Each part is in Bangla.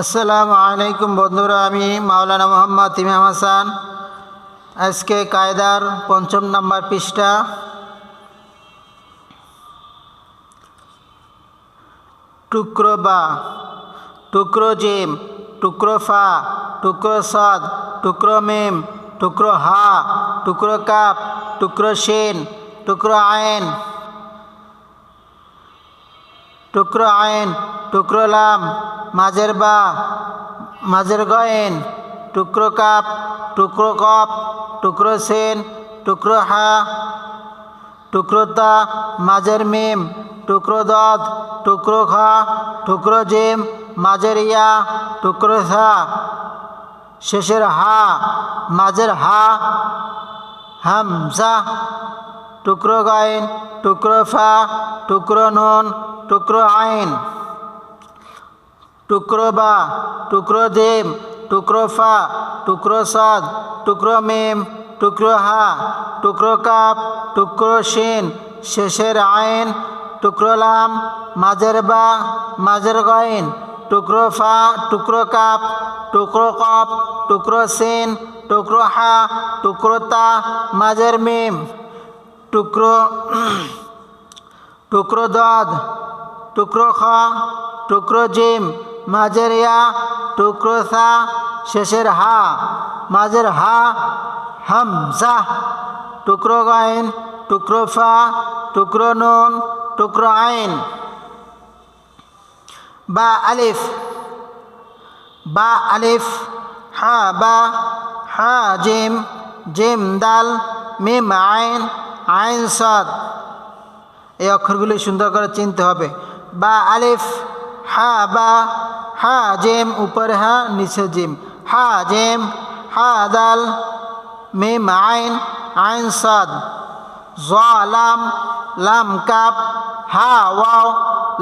আসসালামু আলাইকুম বন্ধুরা, আমি মাওলানা মোহাম্মদ ইমাম হাসান। আজকে কায়দার পঞ্চম নাম্বার পৃষ্ঠা। টুকরো বা, টুকরো জিম, টুকরো ফা, টুকরো সদ, টুকরো মেম, টুকরো হা, টুকরো কাপ, টুকরো শেন, টুকরো আইন। টুকরো আইন টুকরো লাম, মাঝের বা, মাঝের গয়েন, টুকরো কাপ, টুকরো কপ, টুকরো সেন, টুকরো হা, টুকরো তা, মাঝের মিম, টুকরো দদ, টুকরো খা টুকরো জিম, মাঝের ইয়া, টুকরো সা, শেষের হা, মাঝের হা, হামজা, টুকরো গাইন টুকরো ফা, টুকরো নুন, টুকরো আইন। টুকরো বা, টুকরো জিম টুকরো ফা, টুকরো সাদ টুকরো মিম, টুকরো হা, টুকরো কাপ, টুকরো শিন, শেষের আইন, টুকরো লাম, মাঝের বা, মাঝের গইন, টুকরো ফা, টুকরো কাপ, টুকরো কপ, টুকরো সিন টুকরো হা, টুকরো তা, মাঝের মিম, টুকরো টুকরো দদ টুকরো খ, টুকরো জিম মাঝের ইয়া টুকরো সা শেষের হা, মাঝের হা, হামজা, টুকরো গাইন, টুকরো ফা, টুকরো নুন, টুকরো আইন। বা আলিফ বা আলিফ, হা, বা, হা, জিম জিম দাল, মিম আইন আইন সদ। এই অক্ষরগুলি সুন্দর করে চিনতে হবে। বা আলিফ, হা, বা হা জেম উপরে হা, নিচে জিম। হা জেম, হা দাল, মিম আইন আইন সাদ। জ লাম লাম কাপ, হা ওয়াও,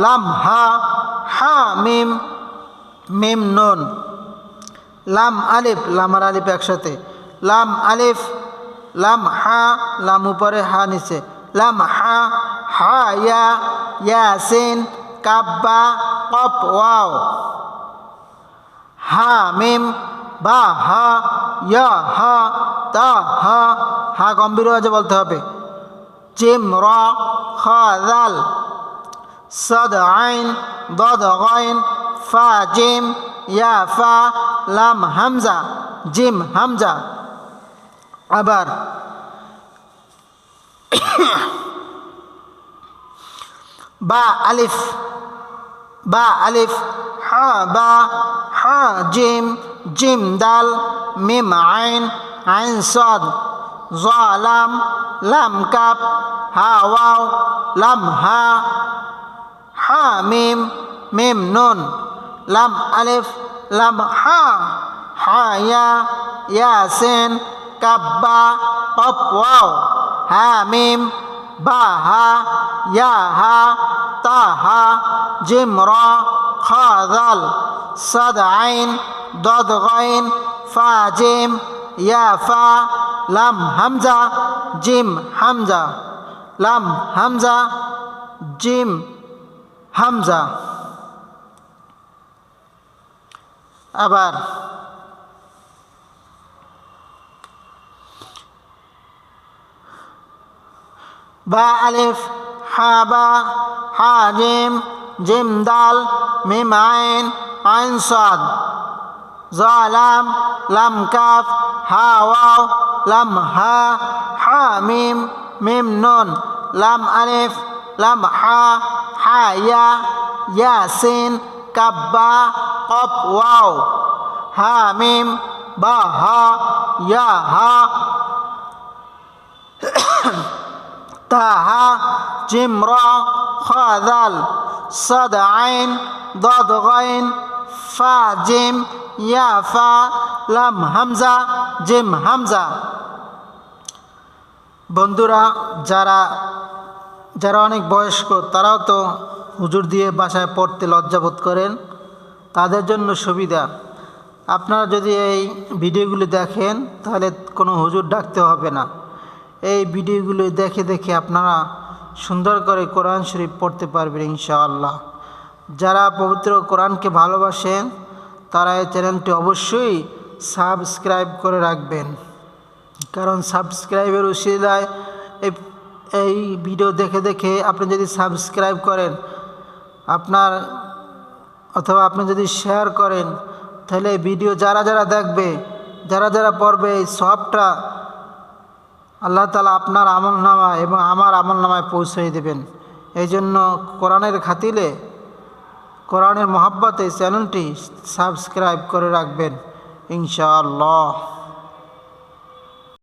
লাম হা হা মিম মিম নুন। লাম আলিফ, লামার আলিফ একসাথে। লাম আলিফ, লাম হা, লাম উপরে হা, নিচে। লাম হা হা ইয়া, ইয়াসিন, কাব্বা কপ ওয়াও। হা, মিম, বা, হা, ইয়া, হা, তা, হা হা গম্ভীর আওয়াজে বলতে হবে। জিম র, খ, দাল, সদ, আইন, দদ, গইন, ফা, জিম, ইয়া, ফা, লাম, হামজা, জিম, হামজা। আবার বা, আলিফ বা, আলিফ, হা, বা হা জিম জিম দাল মিম আইন আইন সদ জ লাম লাম কাপ হা ওয়াও লাম হা হা মিম মিম নুন লাম আলিফ লাম হা হা ইয়া ইয়াসিন কাব্বা কপ ওয়াও হা মিম বা হা ইয়া হা তা হা জিম র খ দাল صد عين ضاد غين فا جيم يا فا لام همزة جيم همزة لام همزة جيم همزة আবার বা আলিফ হা বা হা জিম জিম দাল মিম আইন عين صاد ظا لام لم كاف ها واو لم ها حا ميم ميم نون لم ألف لم حا حا يا ياسين كبا قب واو ها ميم با ها يا ها تاها جمرا خاذل صدعين ضدغين ফা, জেম, ইয়া, ফা, লাম, হামজা, জেম, হামজা। বন্ধুরা, যারা যারা অনেক বয়স্ক, তারাও তো হুজুর দিয়ে বাসায় পড়তে লজ্জাবোধ করেন। তাদের জন্য সুবিধা। আপনারা যদি এই ভিডিওগুলি দেখেন, তাহলে কোনো হুজুর ডাকতে হবে না। এই ভিডিওগুলি দেখে দেখে আপনারা সুন্দর করে কোরআন শরীফ পড়তে পারবেন, ইনশাআল্লাহ। যারা পবিত্র কোরআনকে ভালোবাসেন তারা এই চ্যানেলটি অবশ্যই সাবস্ক্রাইব করে রাখবেন। কারণ সাবস্ক্রাইবের উশিলায় এই এই ভিডিও দেখে দেখে আপনি যদি সাবস্ক্রাইব করেন, আপনার অথবা আপনি যদি শেয়ার করেন, তাহলে ভিডিও যারা যারা দেখবে, যারা যারা পড়বে, এই সবটা আল্লাহ তালা আপনার আমল নামায় এবং আমার আমল নামায় পৌঁছে দেবেন। এই জন্য কোরআনের খাতিলে কোরআনের মহাব্বতে চ্যানেলটি সাবস্ক্রাইব করে রাখবেন ইনশাআল্লাহ।